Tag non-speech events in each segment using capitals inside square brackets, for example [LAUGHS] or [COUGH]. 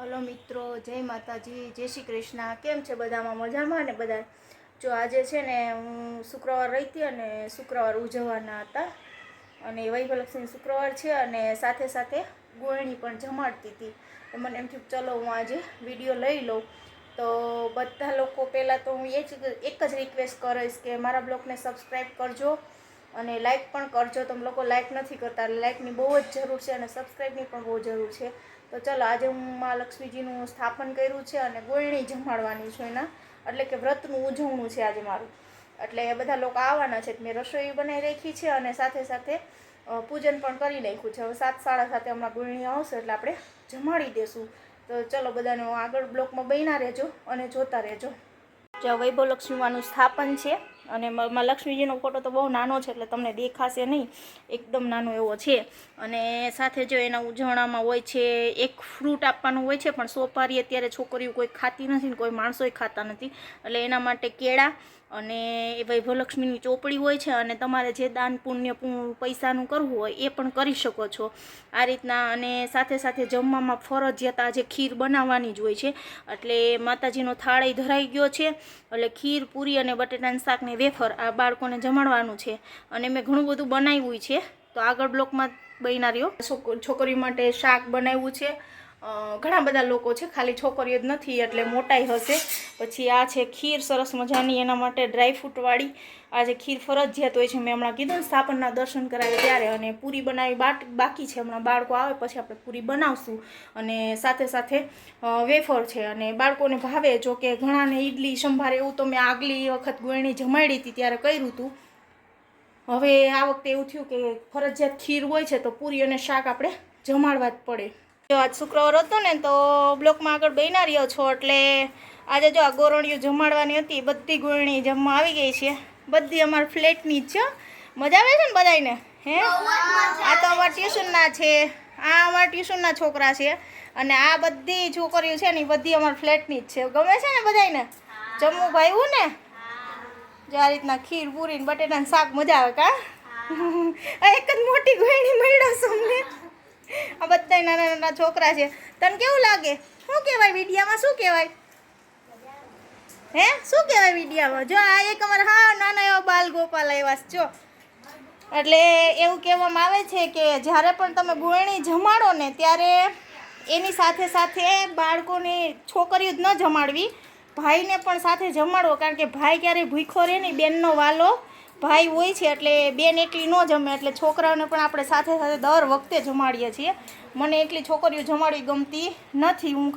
Hello મિત્રો, જય માતાજી, જય શ્રી કૃષ્ણ. કેમ છે બધામાં મજામાં? ને બધા જો આજે છે ને, હું શુક્રવાર રહી હતી અને શુક્રવાર ઉજવવાના હતા. અને વૈભલક્ષ્મી શુક્રવાર છે અને સાથે સાથે ગોળણી પણ જમાડતી હતી. તો મને એમ થયું ચલો હું આજે વીડિયો લઈ લઉં. તો બધા લોકો પહેલાં તો હું એ જ, એક જ રિક્વેસ્ટ કરીશ કે મારા બ્લોગને સબસ્ક્રાઈબ કરજો. અને લાઈક પણ કરજો. તમે લોકો લાઈક નથી કરતા. લાઈકની બહુ જ જરૂર છે અને સબસ્ક્રાઈબની પણ બહુ જરૂર છે. તો ચલો, આજે હું મા લક્ષ્મીજીનું સ્થાપન કર્યું છે અને ગોળણી જમાડવાની છું એના. એટલે કે વ્રતનું ઉજવણું છે આજે મારું. એટલે એ બધા લોકો આવવાના છે. મેં રસોઈ બનાવી રાખી છે અને સાથે સાથે પૂજન પણ કરી નાખ્યું છે. હવે સાત સાડા સાતે હમણાં ગોળણી આવશે એટલે આપણે જમાડી દેશું. તો ચલો, બધાને આગળ બ્લોકમાં બન્યા રહેજો અને જોતા રહેજો. જે વૈભવ લક્ષ્મીમાનું સ્થાપન છે. અને મ- લક્ષ્મીજીનો ફોટો તો બહુ નાનો છે એટલે તમને દેખાશે નહીં. એકદમ નાનો એવો છે. અને સાથે જો એના ઉજવણામાં હોય છે, એક ફ્રૂટ આપવાનું હોય છે, પણ સોપારી અત્યારે છોકરીઓ કોઈ ખાતી નથી ને કોઈ માણસોય ખાતા નથી. એટલે એના માટે કેળા અને એ વૈભવલક્ષ્મીની ચોપડી હોય છે અને તમારે જે દાન પુણ્ય પૈસાનું કરવું હોય એ પણ કરી શકો છો. આ રીતના અને સાથે સાથે જમવામાં ફરજિયાત આજે ખીર બનાવવાની જ હોય છે. એટલે માતાજીનો થાળ ધરાઈ ગયો છે. એટલે ખીર, પૂરી અને બટેટાનું શાક વેફર આ બાળકોને જમાડવાનું છે. અને મેં ઘણું બધું બનાવ્યું છે. તો આગળ બ્લોકમાં બનાવ્યો છોકરી માટે શાક બનાવ્યું છે. ઘણા બધા લોકો છે, ખાલી છોકરીઓ જ નથી, એટલે મોટાઈ હશે. પછી આ છે ખીર, સરસ મજાની, એના માટે ડ્રાયફ્રૂટવાળી આ જે ખીર ફરજિયાત હોય છે, મેં હમણાં કીધું ને સ્થાપનના દર્શન કરાવે ત્યારે અને પૂરી બનાવી બાટ, બાકી છે, હમણાં બાળકો આવે, પછી આપણે પૂરી બનાવશું. અને સાથે સાથે વેફર છે, અને બાળકોને ભાવે, જો કે ઘણાને ઈડલી, સંભારે એવું તો મેં આગલી વખત ગોળણી જમાડી હતી, ત્યારે કર્યું હતું હવે આ વખતે એવું થયું કે ફરજિયાત ખીર હોય છે, તો પૂરી અને શાક આપણે જમાડવા જ પડે. જો આજ શુક્રવાર હતો ને તો બ્લોકમાં આગળ બન્યા રહ્યો છો એટલે આજે જો આ ગોરણીઓ જમાડવાની હતી બધી ગોરણી જમવા આવી ગઈ છે. બધી અમારા ફ્લેટની જ છે. મજા આવે છે ને બધાને હે? આ તો અમારા ટ્યુશનના છે. આ અમારા ટ્યુશનના છોકરા છે. અને આ બધી છોકરીઓ છે ને એ બધી અમારા ફ્લેટની જ છે. ગમે છે ને બધાને જમવું ભાઈવું ને? જો આ રીતના ખીર પૂરી ને બટેટાનું શાક મજા આવે કા? [LAUGHS] એક જ મોટી ગોળણી મળ્યો છે અમને. આ બધા નાના નાના છોકરા છે. તને કેવું લાગે? શું કહેવાય વિડીયામાં? શું કહેવાય? હે? શું કહેવાય વિડીયામાં? જો આ એક અમારા હા, નાના એવા બાલ ગોપાલ આવ્યા છે, જો. એટલે એવું કહેવામાં આવે છે કે જ્યારે પણ તમે ગોળણી જમાડો ને, ત્યારે એની સાથે સાથે બાળકોને, છોકરીઓ જ ન જમાડવી. ભાઈને પણ સાથે જમાડવો કારણ કે ભાઈ ક્યારેય ભૂખો રહે નહીં, બેનનો વાલો ભાઈ હોય છે એટલે બેન એકલી ન જમે એટલે છોકરાઓને પણ આપણે સાથે સાથે દર વખતે જમાડીએ છીએ. મને એકલી છોકરીઓ જમાડવી ગમતી નથી. હું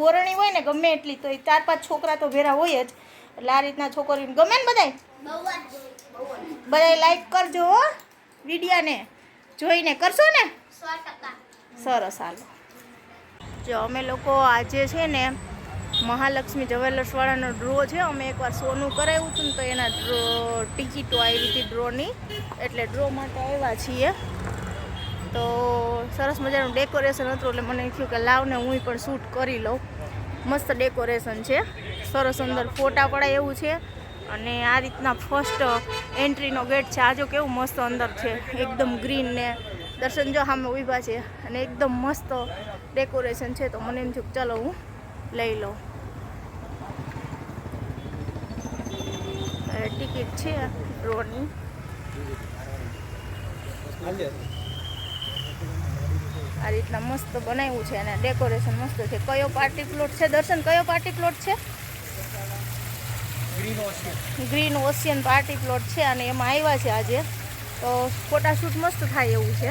ગોરણી હોય ને ગમે એટલી તો એ ચાર પાંચ છોકરા તો ભેરા હોય જ. એટલે આ રીતના છોકરીઓને ગમે ને બધાય? બધાય લાઈક કરજો હો વિડીયાને જોઈને કરશો ને? સરસ હાલો. જો અમે લોકો આજે છે ને મહાલક્ષ્મી જવેલર્સવાળાનો ડ્રો છે. અમે એકવાર સોનું કરાવ્યું હતું ને તો એના ડ્રો, ટિકિટો આવી હતી ડ્રોની. એટલે ડ્રો માટે આવ્યા છીએ. તો સરસ મજાનું ડેકોરેશન હતું એટલે મને થયું કે લાવને હું પણ શૂટ કરી લઉં. મસ્ત ડેકોરેશન છે. સરસ અંદર ફોટા પડાય એવું છે. અને આ રીતના ફર્સ્ટ એન્ટ્રીનો ગેટ છે. આજો કેવું મસ્ત અંદર છે. એકદમ ગ્રીન ને દર્શન જો સામે ઊભા છે. અને એકદમ મસ્ત ડેકોરેશન છે. તો મને એમ થયું ચાલો હું લઈ લઉં. ટિકિટ છે ડ્રોની. આ રીતના મસ્ત બનાવ્યું છે અને ડેકોરેશન મસ્ત છે. કયો પાર્ટી પ્લોટ છે? દર્શન કયો પાર્ટી પ્લોટ છે? ગ્રીન ઓશિયન પાર્ટી પ્લોટ છે અને એમાં આવ્યા છે આજે. તો ફોટાશૂટ મસ્ત થાય એવું છે.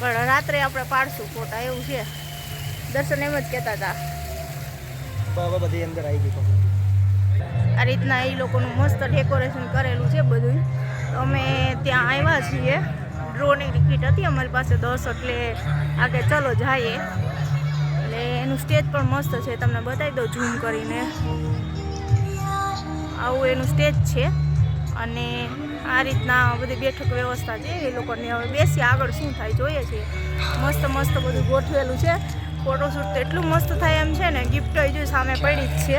પણ રાત્રે આપણે પાડશું ફોટા એવું છે. દર્શન એમ જ કહેતા હતા. બધી અંદર આવી ગઈ આ રીતના એ લોકોનું મસ્ત ડેકોરેશન કરેલું છે બધું અમે ત્યાં આવ્યા છીએ. ડ્રોની ટિકિટ હતી અમારી પાસે દસ, એટલે આગળ ચલો જઈએ. એટલે એનું સ્ટેજ પણ મસ્ત છે, તમને બતાવી દઉં ઝૂમ કરીને. આવું એનું સ્ટેજ છે. અને આ રીતના બધી બેઠક વ્યવસ્થા છે, એ લોકોને હવે બેસી આગળ શું થાય જોઈએ છીએ મસ્ત મસ્ત બધું ગોઠવેલું છે. ફોટોશૂટ તો એટલું મસ્ત થાય એમ છે ને ગિફ્ટ હજુ સામે પડી જ છે.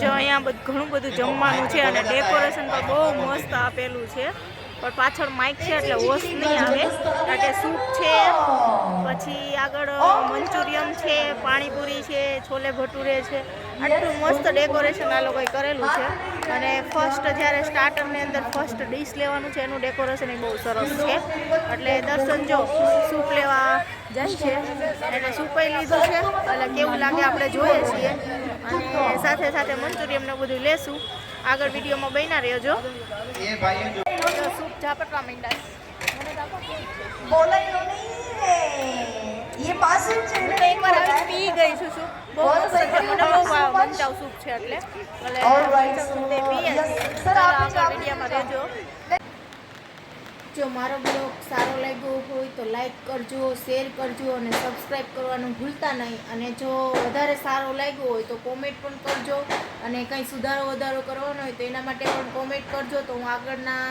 જો અહીંયા ઘણું બધું જમવાનું છે અને ડેકોરેશન પણ બહુ મસ્ત આપેલું છે. પણ પાછળ માઇક છે એટલે હોશ નહીં આવે. કારણ કે સૂપ છે, પછી આગળ મંચુરિયમ છે પાણીપુરી છે છોલે ભટુરે છે આટલું મસ્ત ડેકોરેશન આ લોકોએ કરેલું છે. અને ફર્સ્ટ જ્યારે સ્ટાર્ટરની અંદર ફર્સ્ટ ડીશ લેવાનું છે એનું ડેકોરેશન બહુ સરસ છે. એટલે દર્શન જો સૂપ લેવા જાય છે. એટલે સૂપાઈ લીધું છે એટલે કેવું લાગે આપણે જોઈએ છીએ. અને સાથે સાથે મંચુરિયમને બધું લેશું. આગળ વિડીયોમાં બન્યા રહેજો. સૂપ ઝાપટવા માંડ્યા પી ગઈ છું સૂપ બહુ મસ્ત મને બહુ મંચાવ સૂપ છે એટલે. એટલે પીએ. ચાલો આગળ વિડીયોમાં રહેજો. જો મારો બ્લોગ સારો લાગ્યો હોય તો લાઈક કરજો શેર કરજો અને સબસ્ક્રાઈબ કરવાનું ભૂલતા નહીં. અને જો વધારે સારો લાગ્યો હોય તો કોમેન્ટ પણ કરજો અને કંઈ સુધારો વધારો કરવાનો હોય તો એના માટે પણ કોમેન્ટ કરજો તો હું આગળના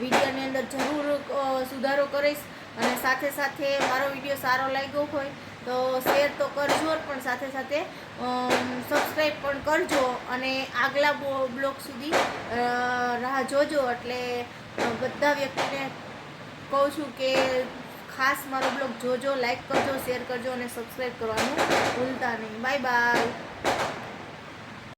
વિડીયોની અંદર જરૂર સુધારો કરીશ. અને સાથે સાથે મારો વીડિયો સારો લાગ્યો હોય તો શેર તો કરજો પણ સાથે સાથે સબસ્ક્રાઈબ પણ કરજો અને આગલા બ્લોગ સુધી રાહ જોજો. એટલે બધા વ્યક્તિને કહું છું કે ખાસ મારો બ્લોગ જોજો લાઈક કરજો, શેર કરજો અને સબસ્ક્રાઈબ કરવાનું ભૂલતા નહીં. Bye bye